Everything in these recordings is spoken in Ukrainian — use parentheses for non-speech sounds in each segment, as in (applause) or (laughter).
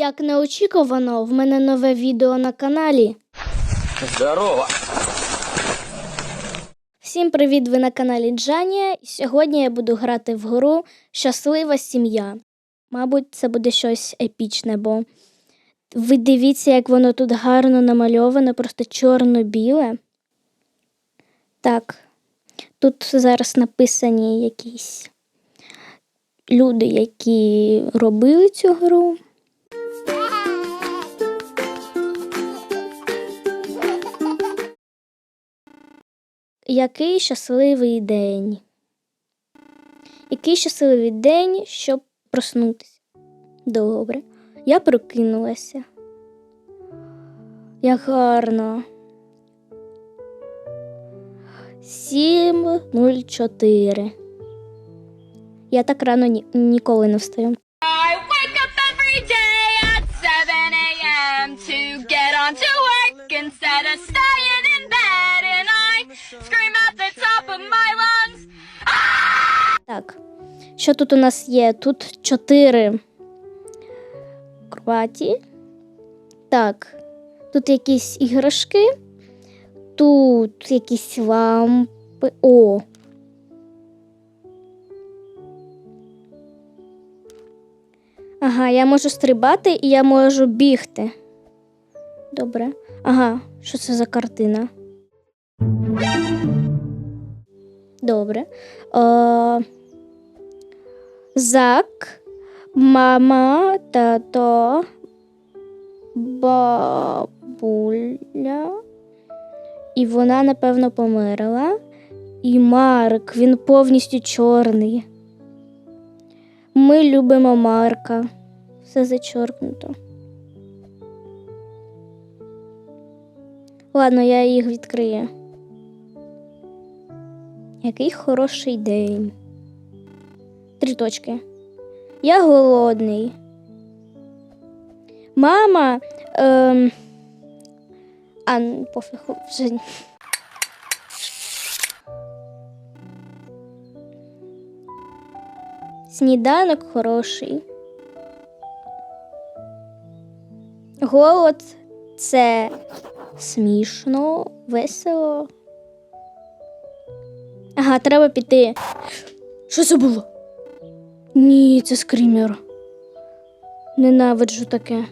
Як неочікувано, в мене нове відео на каналі. Здорово! Всім привіт! Ви на каналі Джанія. І сьогодні я буду грати в гру Щаслива сім'я. Мабуть, це буде щось епічне, бо ви дивіться, як воно тут гарно намальовано, просто чорно-біле. Так, тут зараз написані якісь люди, які робили цю гру. Який щасливий день. Який щасливий день, щоб проснутися. Добре. Я прокинулася. Як гарно. 7.04. Я так рано ні- ніколи не встаю. I wake up every day scream at the top of my lungs. Так. Що тут у нас є? Тут чотири кроваті. Так. Тут якісь іграшки. Тут якісь лампи. О. Ага, я можу стрибати і я можу бігти. Добре. Ага, що це за картина? Добре. Е, Зак, мама, тато, бабуля. І вона, напевно, померла. І Марк, він повністю чорний. Ми любимо Марка. Все зачоркнуто. Ладно, я їх відкрию. Який хороший день. Три точки. Я голодний. Мама. Ем... А, ну, пофіг. Вже... Сніданок хороший. Голод це смішно, весело. Ага, треба піти. Що це було? Ні, це скрімер. Ненавиджу таке.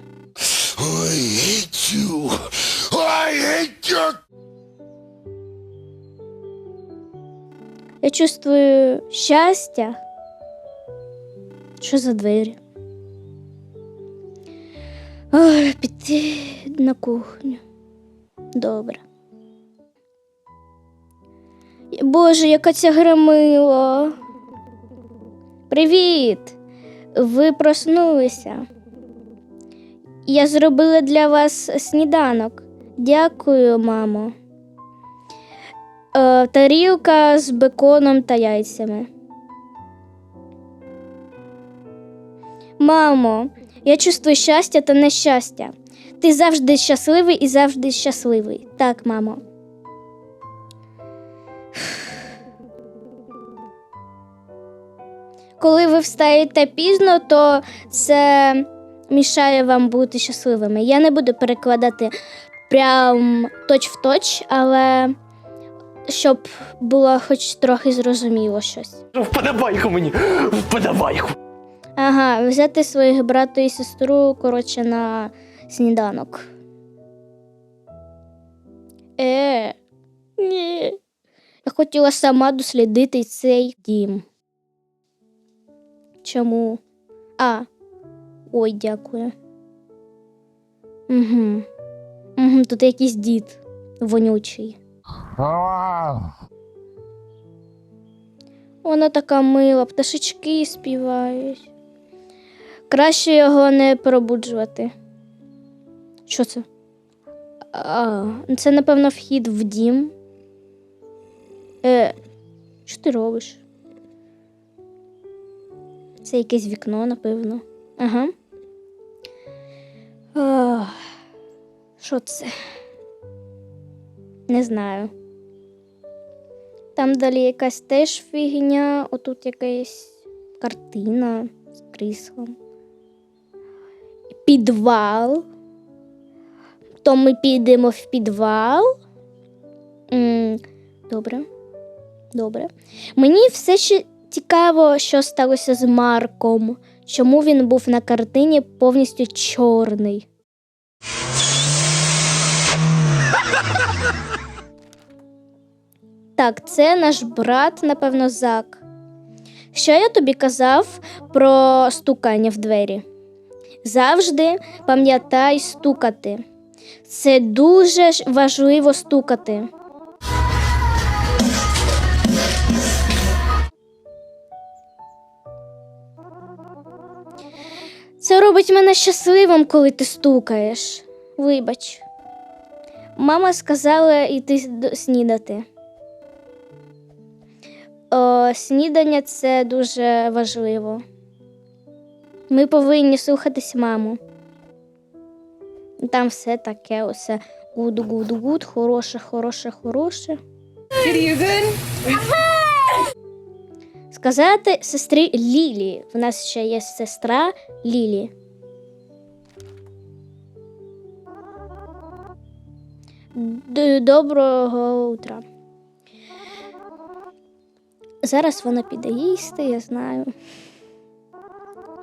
I hate you. I hate your Я чувствую щастя. Що за двері? Ой, піти на кухню. Добре. Боже, яка ця громила. Привіт! Ви проснулися. Я зробила для вас сніданок. Дякую, мамо. Е, тарілка з беконом та яйцями. Мамо, я чувствую щастя та нещастя. Ти завжди щасливий і завжди щасливий. Так, мамо. Коли ви встаєте пізно, то це мішає вам бути щасливими. Я не буду перекладати прям точ в точ, але щоб було хоч трохи зрозуміло щось. Вподобайку мені! Вподобайку! Ага, взяти своїх брата і сестру, коротше, на сніданок. Е, ні. Я хотіла сама дослідити цей дім. Чому? А. Ой, дякую. Угу. Угу, тут якийсь дід вонючий. Вона така мила, пташечки співають. Краще його не пробуджувати. Що це? А, це, напевно, вхід в дім. Е, що ти робиш? Це якесь вікно, напевно. Ага. Що це? Не знаю. Там далі якась теж фігня, отут якась картина з кріслом. Підвал. То ми підемо в підвал. Добре. Добре. Мені все ще цікаво, що сталося з Марком. Чому він був на картині повністю чорний. Так, це наш брат, напевно, Зак. Що я тобі казав про стукання в двері? Завжди пам'ятай стукати. Це дуже важливо стукати. Це робить мене щасливим, коли ти стукаєш. Вибач. Мама сказала йти до- снідати. О, снідання це дуже важливо. Ми повинні слухатись маму. Там все таке, усе гуд-гуд-гуд, хороше, хороше, хороше. Сказати сестрі Лілі. В нас ще є сестра Лілі. Доброго утра. Зараз вона піде їсти, я знаю.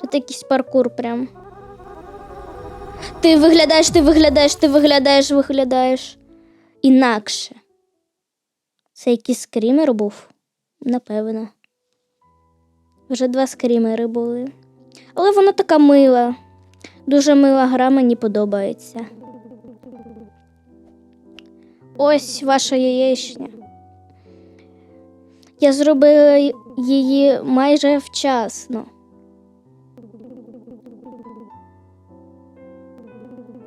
Тут якийсь паркур прям. Ти виглядаєш, ти виглядаєш, ти виглядаєш, виглядаєш. Інакше. Це якийсь скрімер був? Напевно. Вже два скрімери були. Але вона така мила. Дуже мила гра, мені подобається. Ось ваша яєчня. Я зробила її майже вчасно.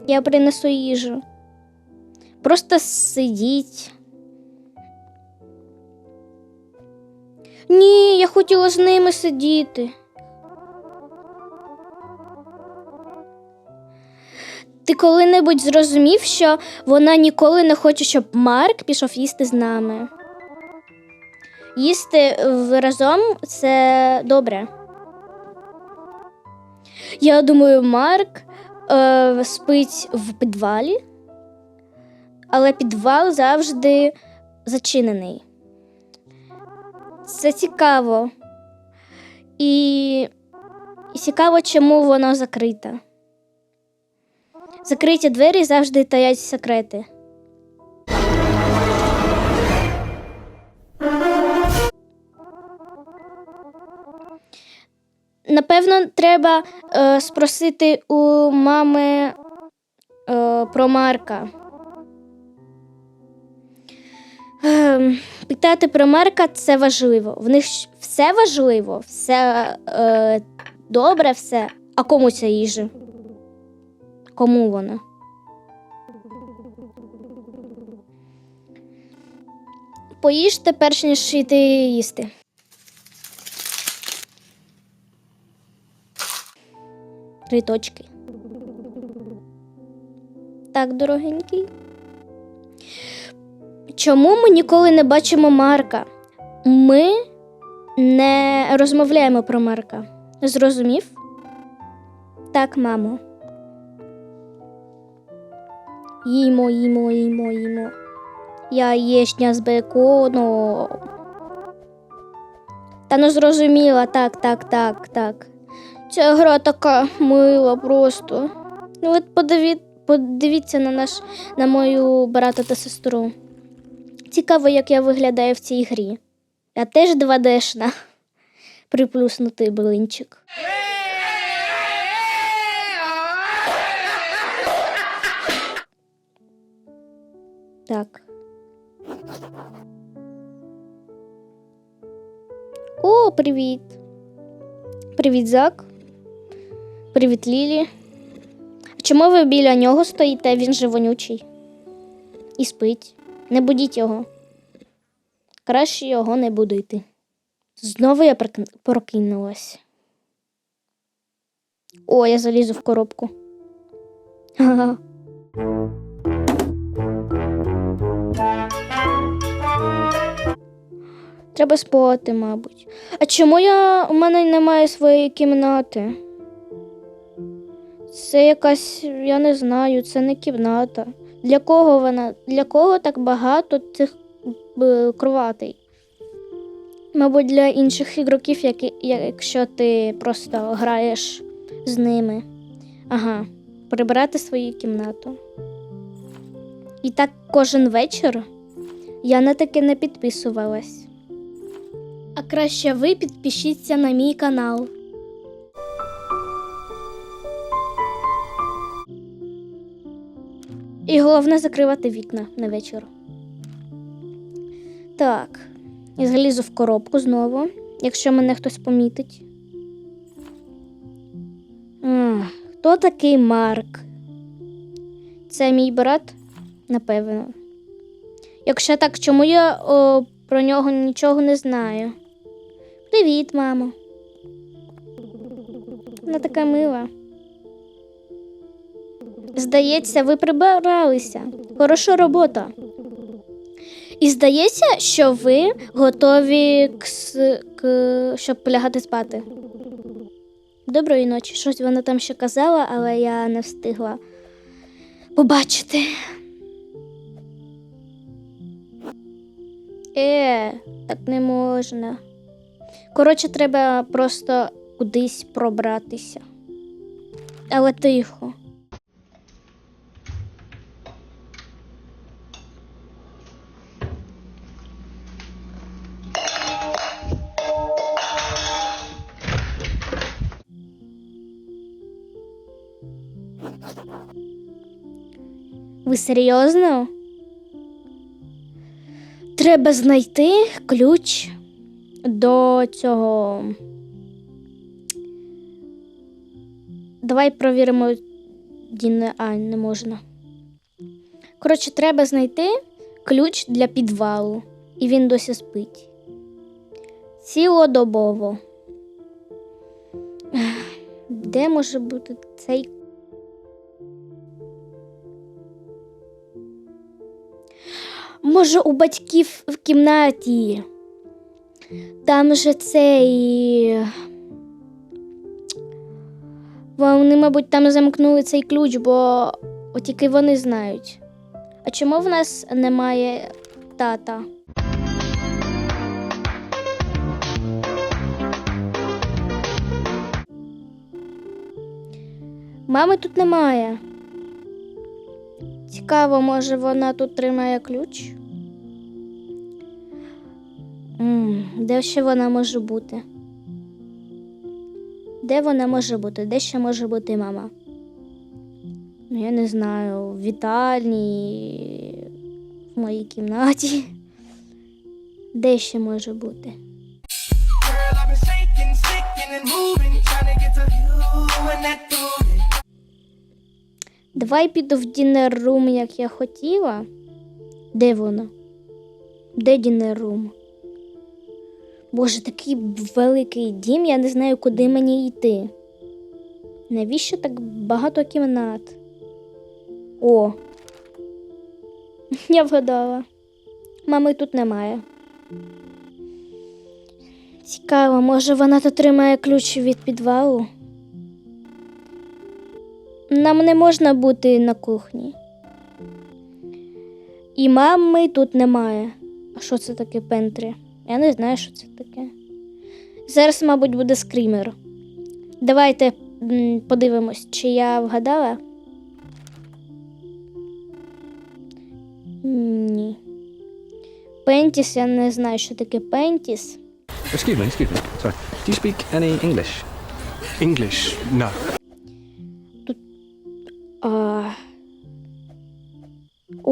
Я принесу їжу. Просто сидіть. Ні, я хотіла з ними сидіти. Ти коли-небудь зрозумів, що вона ніколи не хоче, щоб Марк пішов їсти з нами. Їсти разом це добре. Я думаю, Марк е, спить в підвалі, але підвал завжди зачинений. Це цікаво. І, цікаво, чому воно закрите. Закриті двері завжди таять секрети. Напевно, треба е, спросити у мами е, про Марка. Ем, питати про Марка це важливо. В них все важливо, все е, добре, все. А кому ця їжа? Кому вона? Поїжте перш ніж йти їсти. Три точки. Так, дорогенький. Чому ми ніколи не бачимо Марка? Ми не розмовляємо про Марка. Зрозумів? Так, мамо. Їмо, їмо, їмо, їмо. Яєчня з беконом. Та ну зрозуміла, так, так, так, так. Ця гра така мила просто. Ну от подиві... подивіться на наш на мою брата та сестру. Цікаво, як я виглядаю в цій грі. Я теж 2D-шна. Приплюснутий блинчик. Так. О, привіт. Привіт, Зак. Привіт, Лілі. Чому ви біля нього стоїте? Він же вонючий. І спить. Не будіть його. Краще його не будити. Знову я прокинулась. О, я залізу в коробку. (laughs) Треба спати, мабуть. А чому я у мене немає своєї кімнати? Це якась, я не знаю, це не кімната. Для кого вона? Для кого так багато цих е, кроватей? Мабуть, для інших ігроків, якщо ти просто граєш з ними. Ага, прибирати свою кімнату. І так кожен вечір я на таке не підписувалась. А краще ви підпишіться на мій канал. І головне закривати вікна на вечір. Так, я залізу в коробку знову, якщо мене хтось помітить. Хто такий Марк? Це мій брат? Напевно. Якщо так, чому я о, про нього нічого не знаю? Привіт, мамо. Вона така мила. Здається, ви прибиралися. Хороша робота. І здається, що ви готові к, к... щоб полягати спати. Доброї ночі. Щось вона там ще казала, але я не встигла побачити. Е, так не можна. Коротше, треба просто кудись пробратися. Але тихо. Ви серйозно? Треба знайти ключ до цього. Давай провіримо. А, не можна. Коротше, треба знайти ключ для підвалу. І він досі спить. Цілодобово. Де може бути цей Може, у батьків в кімнаті. Там же цей. Вони, мабуть, там замкнули цей ключ, бо тільки вони знають. А чому в нас немає тата? Мами тут немає. Цікаво, може вона тут тримає ключ? м де ще вона може бути? Де вона може бути? Де ще може бути мама? Ну, я не знаю, в вітальні, в моїй кімнаті. Де ще може бути? Girl, Давай піду в дінер-рум, як я хотіла. Де воно? Де дінер-рум? Боже, такий великий дім, я не знаю, куди мені йти. Навіщо так багато кімнат? О. (laughs) Я вгадала. Мами тут немає. Цікаво, може вона тут тримає ключ від підвалу? Нам не можна бути на кухні. І мами тут немає. А що це таке пентрі? Я не знаю, що це таке. Зараз, мабуть, буде скрімер. Давайте подивимось, чи я вгадала. Ні. Пентіс, я не знаю, що таке пентіс. Excuse me, excuse me. Sorry. Do you speak any English? English? No.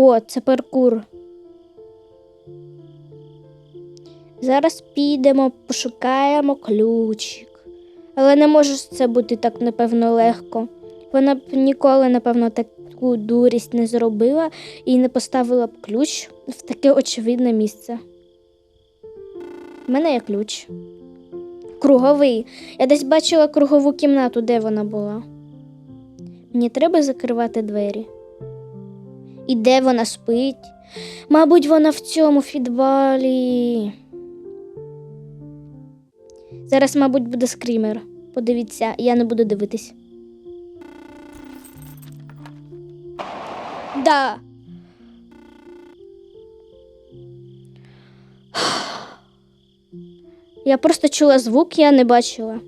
О, це паркур. Зараз підемо, пошукаємо ключик. Але не може це бути так, напевно, легко. Вона б ніколи, напевно, таку дурість не зробила і не поставила б ключ в таке очевидне місце. У мене є ключ. Круговий. Я десь бачила кругову кімнату, де вона була. Мені треба закривати двері. І де вона спить? Мабуть, вона в цьому підвалі. Зараз, мабуть, буде скрімер. Подивіться, я не буду дивитись. Да. (sighs) Я просто чула звук, я не бачила.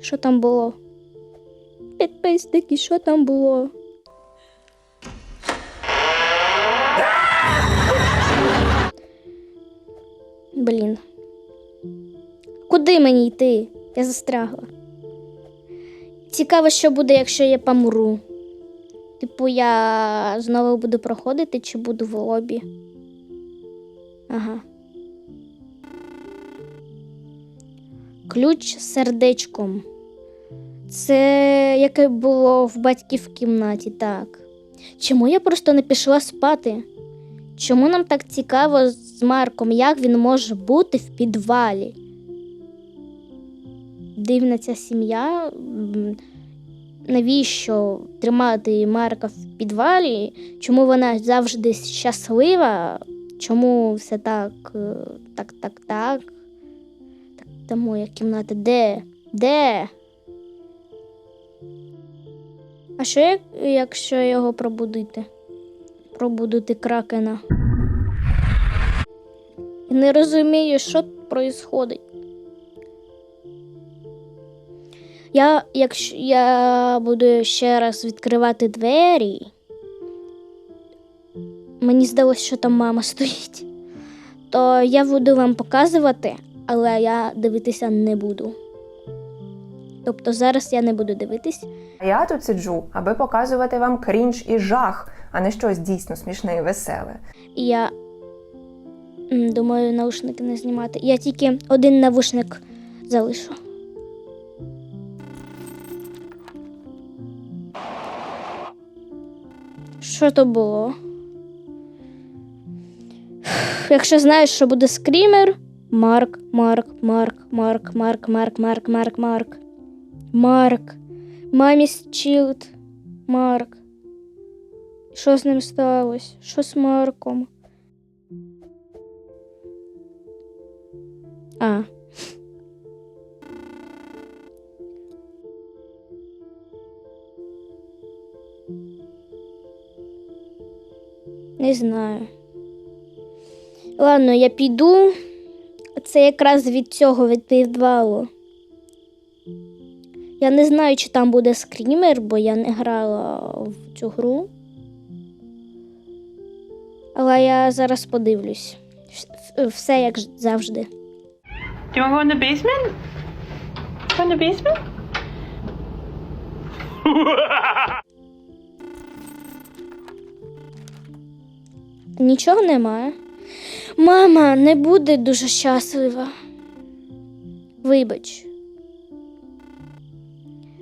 Що там було? Підписники, що там було? Блін. Куди мені йти? Я застрягла. Цікаво, що буде, якщо я помру. Типу, я знову буду проходити чи буду в лобі. Ага. Ключ сердечком. Це яке було в батьків кімнаті, так. Чому я просто не пішла спати? Чому нам так цікаво з Марком, як він може бути в підвалі? Дивна ця сім'я. Навіщо тримати Марка в підвалі? Чому вона завжди щаслива? Чому все так, е, так, так, так? Так, та моя кімната де? Де? А що якщо його пробудити? Пробудити кракена. Я не розумію, що відбувається. Я, якщо я буду ще раз відкривати двері, мені здалося, що там мама (laughs) стоїть, то я буду вам показувати, але я дивитися не буду. Тобто зараз я не буду дивитись. А я тут сиджу, аби показувати вам крінж і жах, а не щось дійсно смішне і веселе. Я думаю, наушники не знімати. Я тільки один навушник залишу. Що то було? Якщо знаєш, що буде скрімер. Марк, Марк, Марк, Марк, Марк, Марк, Марк, Марк, Марк. Марк. Маміс Чілд. Марк. Що з ним сталося? Що з Марком? А. Не знаю. Ладно, я піду. Це якраз від цього від підвалу. Я не знаю, чи там буде скрімер, бо я не грала в цю гру. Але я зараз подивлюсь. Все як завжди. Do you want to go in the basement? Go in the basement? (laughs) Нічого немає. Мама не буде дуже щаслива. Вибач.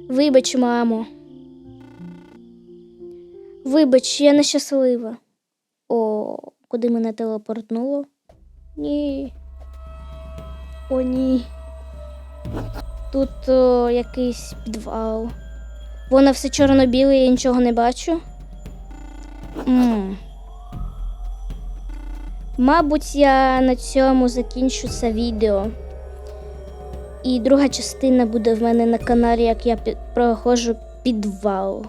Вибач, мамо. Вибач, я нещаслива. Куди мене телепортнуло? Ні. О, ні. Тут о, якийсь підвал. Воно все чорно-біле, я нічого не бачу. м Мабуть, я на цьому закінчу це відео. І друга частина буде в мене на каналі, як я проходжу підвал.